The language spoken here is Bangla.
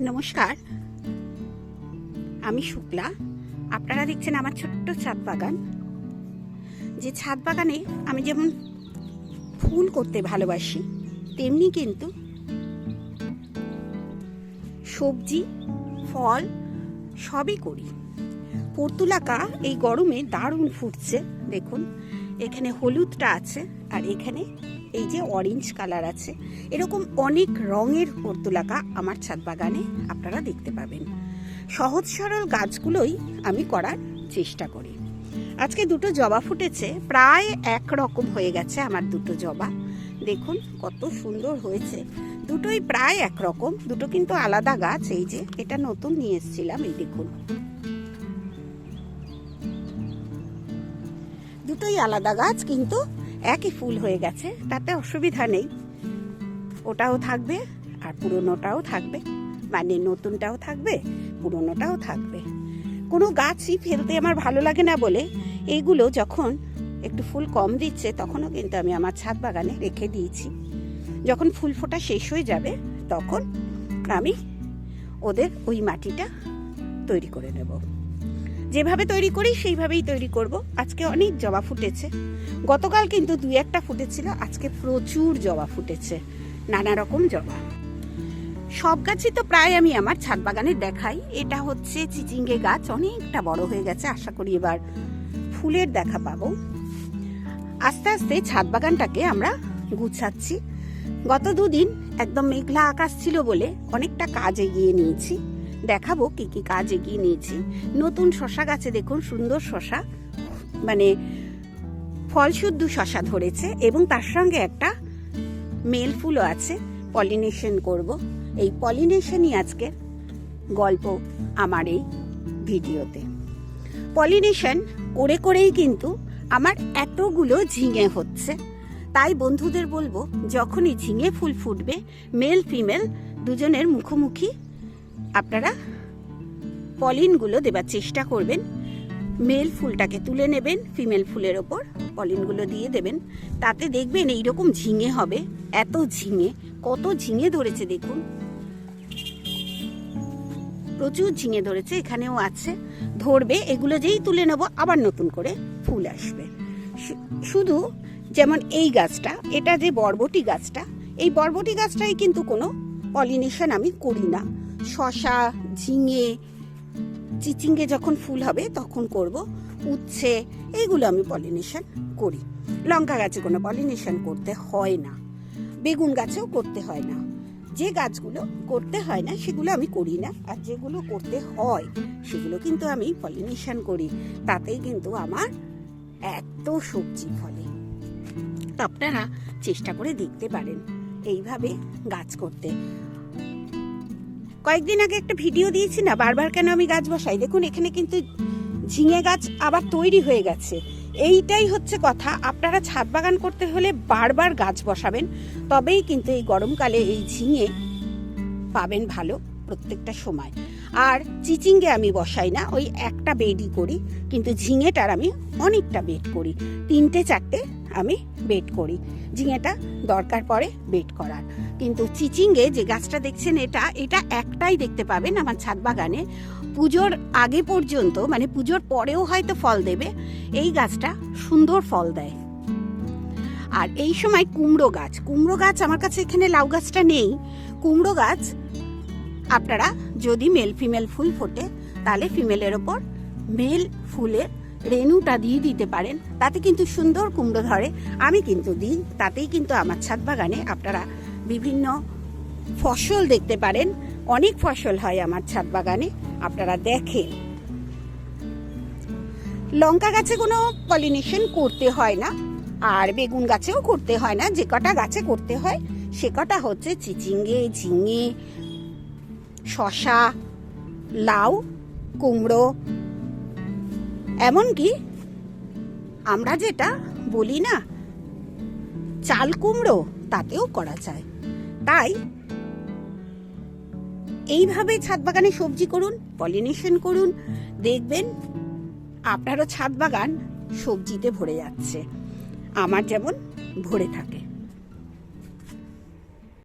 নমস্কার। আমি শুক্লা। আপনারা দেখছেন আমার ছোট্ট ছাদ বাগান। যে ছাদ বাগানে আমি যেমন ফুল করতে ভালোবাসি, তেমনি কিন্তু সবজি, ফল সবই করি। পর্তুলাকা এই গরমে দারুণ ফুটছে, দেখুন। এখানে হলুদটা আছে আর এখানে এই যে অরেঞ্জ কালার আছে, এরকম অনেক রঙের পর্তুলাকা আমার ছাদ বাগানে আপনারা দেখতে পাবেন। সহজ সরল গাছগুলোই আমি করার চেষ্টা করি। আজকে দুটো জবা ফুটেছে, প্রায় এক রকম হয়ে গেছে আমার দুটো জবা। দেখুন কত সুন্দর হয়েছে। দুটোই প্রায় এক রকম দুটো কিন্তু আলাদা গাছ, এই যে এটা নতুন নিয়ে এসেছিলাম, এই দেখুন। দুটোই আলাদা গাছ, কিন্তু একই ফুল হয়ে গেছে, তাতে অসুবিধা নেই। ওটাও থাকবে আর পুরনোটাও থাকবে। মানে নতুনটাও থাকবে, পুরনোটাও থাকবে। কোনো গাছই ফেলতে আমার ভালো লাগে না বলে এইগুলো যখন একটু ফুল কম দিচ্ছে, তখনও কিন্তু আমি আমার ছাদ বাগানে রেখে দিয়েছি। যখন ফুল ফোটা শেষ হয়ে যাবে, তখন আমি ওদের ওই মাটিটা তৈরি করে নেব। যেভাবে তৈরি করি, সেইভাবেই তৈরি করব। আজকে অনেক জবা ফুটেছে। গতকাল কিন্তু দুই একটা ফুটেছিল, আজকে প্রচুর জবা ফুটেছে, নানা রকম জবা। সব গাছই তো প্রায় আমি আমার ছাদ বাগানে দেখাই। এটা হচ্ছে চিচিঙ্গে গাছ, অনেকটা বড় হয়ে গেছে, আশা করি এবার ফুলের দেখা পাবো। আস্তে আস্তে ছাদ বাগানটাকে আমরা গুছাচ্ছি। গত দুদিন একদম মেঘলা আকাশ ছিল বলে অনেকটা কাজ এগিয়ে নিয়েছি। দেখাবো কি কি কাজ এগিয়ে নিয়েছি। নতুন শশা গাছে দেখুন, সুন্দর শশা। মানে ফলশুদ্ধ শশা ধরেছে এবং তার সঙ্গে একটা মেল ফুলও আছে, পলিনেশন করব। এই পলিনেশনই আজকের গল্প আমার এই ভিডিওতে। পলিনেশন করে করেই কিন্তু আমার এতগুলো ঝিঙে হচ্ছে। তাই বন্ধুদের বলব, যখনই ঝিঙে ফুল ফুটবে, মেল ফিমেল দুজনের মুখোমুখি আপনারা পলিনগুলো দেবার চেষ্টা করবেন। মেল ফুলটাকে তুলে নেবেন, ফিমেল ফুলের ওপর পলিনগুলো দিয়ে দেবেন। তাতে দেখবেন এইরকম ঝিঙে হবে, এত ঝিঙে, কত ঝিঙে ধরেছে দেখুন। প্রচুর ঝিঙে ধরেছে, এখানেও আছে। ধরবে, এগুলো যেই তুলে নেব, আবার নতুন করে ফুল আসবে। শুধু যেমন এই গাছটা, এটা যে বরবটি গাছটা, এই বরবটি গাছটাই কিন্তু কোনো পলিনেশন আমি করি না। শশা, ঝিঙে, চিচিঙ্গে যখন ফুল হবে তখন করব উচ্ছে এইগুলো আমি পলিনেশন করি। লঙ্কা গাছে কোনো পলিনেশন করতে হয় না। বেগুন গাছেও করতে হয় না। যে গাছগুলো করতে হয় না সেগুলো আমি করি না। আর যেগুলো করতে হয় সেগুলো কিন্তু আমি পলিনেশন করি। তাতেই কিন্তু আমার এত সবজি ফলে। আপনারা চেষ্টা করে দেখতে পারেন। এইভাবে গাছ করতে। কয়েকদিন আগে একটা ভিডিও দিয়েছি না, বারবার কেন আমি গাছ বসাই? দেখুন, এখানে কিন্তু ঝিঙে গাছ আবার তৈরি হয়ে গেছে। এইটাই হচ্ছে কথা। আপনারা ছাদ বাগান করতে হলে বারবার গাছ বসাবেন, তবেই কিন্তু এই গরমকালে এই ঝিঙে পাবেন ভালো প্রত্যেকটা সময়। আর চিচিঙ্গে আমি বসাই না, ওই একটা বেডই করি, কিন্তু ঝিঙেটার আমি অনেকটা বেড করি। তিনটে চারটে আমি বেড করি। ঝিঙেটা দরকার পড়ে বেড করার। কিন্তু চিচিঙ্গে যে গাছটা দেখছেন এটা এটা একটাই দেখতে পাবেন আমার ছাদ বাগানে। পুজোর আগে পর্যন্ত মানে পুজোর পরেও হয়তো ফল দেবে, এই গাছটা সুন্দর ফল দেয়। আর এই সময় কুমড়ো গাছ কুমড়ো গাছ আমার কাছে এখানে লাউ গাছটা নেই। কুমড়ো গাছ আপনারা যদি মেল ফিমেল ফুল ফোটে, তাহলে ফিমেলের ওপর মেল ফুলের রেণুটা দিয়ে দিতে পারেন। তাতে কিন্তু সুন্দর কুমড়ো ধরে। আমি কিন্তু দিই, তাতেই কিন্তু আমার ছাদ বাগানে আপনারা বিভিন্ন ফসল দেখতে পারেন। অনেক ফসল হয় আমার ছাদ বাগানে, আপনারা দেখেন। লঙ্কা গাছে কোনো পলিনেশন করতে হয় না, আর বেগুন গাছেও করতে হয় না, যে কটা গাছে করতে হয়, সে কটা হচ্ছে চিচিঙ্গে, ঝিঙে শশা লাউ, কুমড়ো। এমনকি আমরা যেটা বলি না, চাল কুমড়ো, তাতেও করা যায়। তাই এইভাবে ছাদ বাগানে সবজি করুন, পলিনেশন করুন, দেখবেন আপনারও ছাদ বাগান সবজিতে ভরে যাচ্ছে। আমার যেমন ভরে থাকে।